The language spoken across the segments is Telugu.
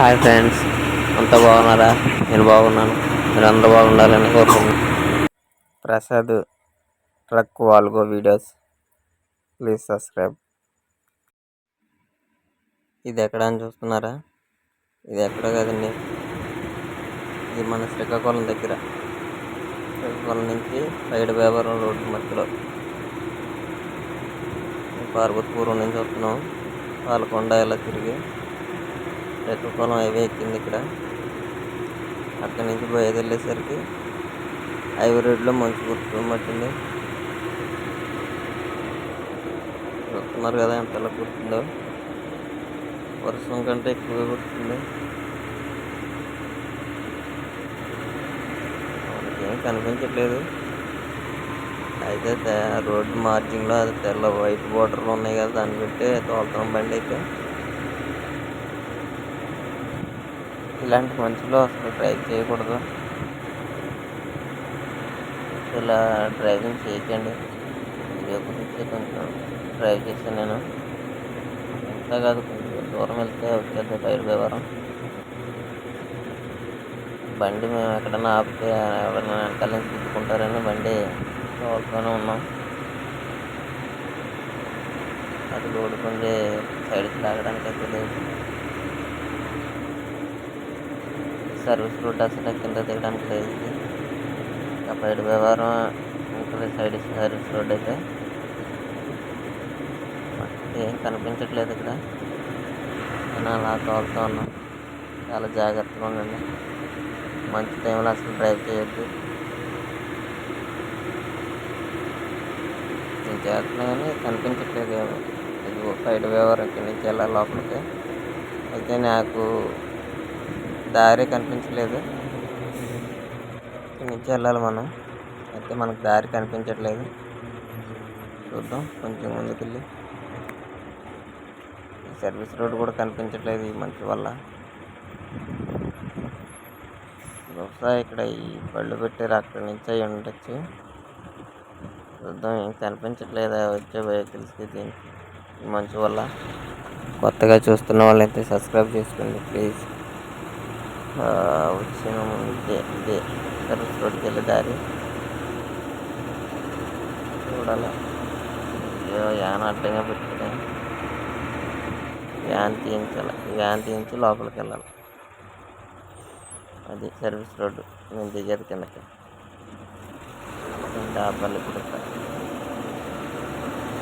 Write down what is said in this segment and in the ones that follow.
Hi friends. అంతా బాగున్నారా? నేను బాగున్నాను. మీరు అందరూ బాగుండాలని కోరుకుంటున్నాను. Prasad truck vlog videos. Please subscribe. ఇది ఎక్కడ అని చూస్తున్నారా? ఇది ఎక్కడ కదండి? ఇది మన శ్రీకాకుళం దగ్గర. శ్రీకాకుళం నుంచి సైడ్ వ్యాపారం రోడ్డు మధ్యలో. పార్వతీపురం నుంచి వస్తున్నాం. పాలకొండ ఇలా తిరిగి శ్రీకాకుళం హైవే ఎక్కింది ఇక్కడ. అక్కడి నుంచి బయలుదేరేసరికి హైవే రోడ్లో మంచు పట్టింది చూస్తున్నారు కదా ఎంత గుర్తుందో. కుడుతుందో వర్షం కంటే ఎక్కువగా కుడుతుంది ఏం కనిపించట్లేదు. అయితే రోడ్డు మార్జిన్లో అది తెల్ల వైట్ బోర్డర్లు ఉన్నాయి కదా దాన్ని పెట్టి తోలుతాం బండి అయితే. ఇలాంటి మంచులో అసలు డ్రైవ్ చేయకూడదు. ఇలా డ్రైవింగ్ చేయకండి. వీడియో గురించి కొంచెం డ్రైవ్ చేశాను నేను. అంతా కాదు కొంచెం దూరం వెళ్తే వచ్చేది బయట వ్యవహారం. బండి మేము ఎక్కడైనా ఆపితే ఎవరైనా వెనకాల నుంచి తిట్టుకుంటారని బండి తోలుతూనే ఉన్నాం. అది లోడ్ కొంచెం సైడ్కి లాగడానికి అయితే లేదు. సర్వీస్ రోడ్ అసలు కింద దిగడానికి లేదు. ఇది ఇంకా బయట వ్యవహారం ఉంటుంది సైడ్ సర్వీస్ రోడ్ అయితే. ఏం కనిపించట్లేదు ఇక్కడ. నేను అలా తోలుతూ ఉన్నాం. చాలా జాగ్రత్తగా ఉండండి. మంచి టైంలో అసలు డ్రైవ్ చేయొద్దు. నేను చేస్తున్నా కానీ కనిపించట్లేదు ఇది సైడ్ వ్యవహారం కింద నుంచి వెళ్ళాలి లోపలికి. అయితే నాకు దారి కనిపించలేదు. ఇక్కడి నుంచి వెళ్ళాలి మనం. అయితే మనకు దారి కనిపించట్లేదు. చూద్దాం. కొంచెం ముందుకెళ్ళి. ఈ సర్వీస్ రోడ్ కూడా కనిపించట్లేదు ఈ మంచు వల్ల. బహుశా ఇక్కడ ఈ బళ్ళు పెట్టారు. అక్కడి నుంచి అయి ఉండొచ్చు. చూద్దాం. ఏం కనిపించట్లేదు? వచ్చే వెహికల్స్కి దీనికి. ఈ మంచు వల్ల. కొత్తగా చూస్తున్న వాళ్ళైతే సబ్స్క్రైబ్ చేసుకోండి ప్లీజ్. వచ్చిన ముందే ఇదే సర్వీస్ రోడ్కి వెళ్ళే దారి. చూడాలి. అయ్యో యాన్ అడ్డంగా పెట్టాను వ్యాన్ తీయించాలి. వ్యాన్ తీయించి లోపలికి వెళ్ళాలి. అది సర్వీస్ రోడ్డు. నేను దిగేది కిందకి. డాబాలు ఇప్పుడు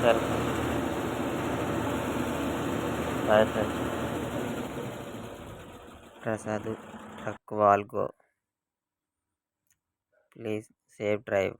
సరే. Bye friends. Prasad. Truck vlog please safe drive